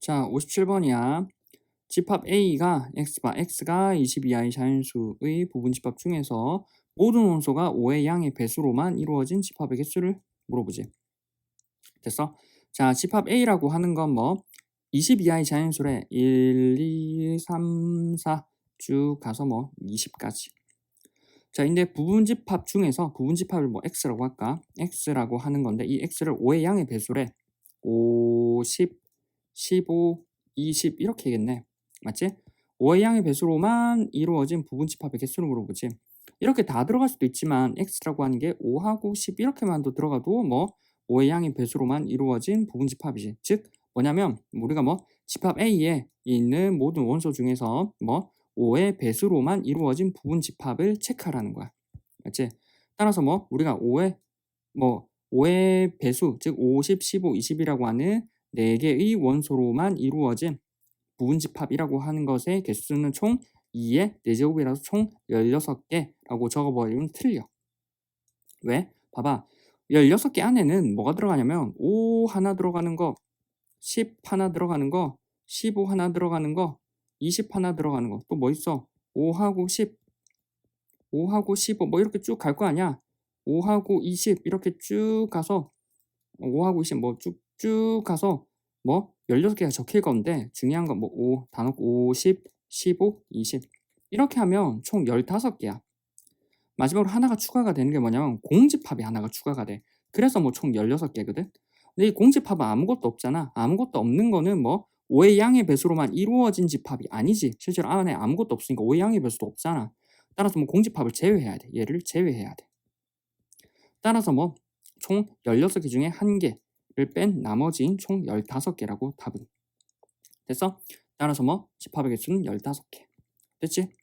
자, 57번이야. 집합 A가 X바 X가 22i 자연수의 부분 집합 중에서 모든 원소가 5의 양의 배수로만 이루어진 집합의 개수를 물어보지. 됐어? 자, 집합 A라고 하는 건 뭐 22i 자연수래 1, 2, 3, 4 쭉 가서 뭐 20까지. 자, 근데 부분 집합 중에서 부분 집합을 뭐 x라고 할까? x라고 하는 건데 이 x를 5의 양의 배수래 5, 10, 15, 20 이렇게겠네. 맞지? 5의 양의 배수로만 이루어진 부분 집합의 개수를 물어보지. 이렇게 다 들어갈 수도 있지만 x라고 하는 게 5하고 10 이렇게만도 들어가도 뭐 5의 양의 배수로만 이루어진 부분 집합이지. 즉 뭐냐면 우리가 뭐 집합 A에 있는 모든 원소 중에서 뭐 5의 배수로만 이루어진 부분 집합을 체크하라는 거야. 맞지? 따라서 뭐 우리가 5의 뭐 5의 배수 즉 50, 15, 20이라고 하는 4개의 원소로만 이루어진 부분 집합이라고 하는 것의 개수는 총 2의 4제곱이라서 총 16개라고 적어버리면 틀려. 왜? 봐봐. 16개 안에는 뭐가 들어가냐면 5 하나 들어가는 거, 10 하나 들어가는 거, 15 하나 들어가는 거, 20 하나 들어가는 거. 또 뭐 있어? 5하고 10, 5하고 15 뭐 이렇게 쭉 갈 거 아니야? 5하고 20 이렇게 쭉 가서 5하고 20 뭐 쭉 쭉 가서 뭐 16개가 적힐 건데 중요한 건 뭐 5, 다 넣고 50, 15, 20 이렇게 하면 총 15개야. 마지막으로 하나가 추가가 되는 게 뭐냐면 공집합이 하나가 추가가 돼. 그래서 뭐 총 16개거든. 근데 이 공집합은 아무것도 없잖아. 아무것도 없는 거는 뭐 5의 양의 배수로만 이루어진 집합이 아니지. 실제로 안에 아무것도 없으니까 5의 양의 배수도 없잖아. 따라서 뭐 공집합을 제외해야 돼. 얘를 제외해야 돼. 따라서 뭐 총 16개 중에 한 개를 뺀 나머지인 총 15개라고 답은. 됐어? 따라서 뭐 집합의 개수는 15개. 됐지?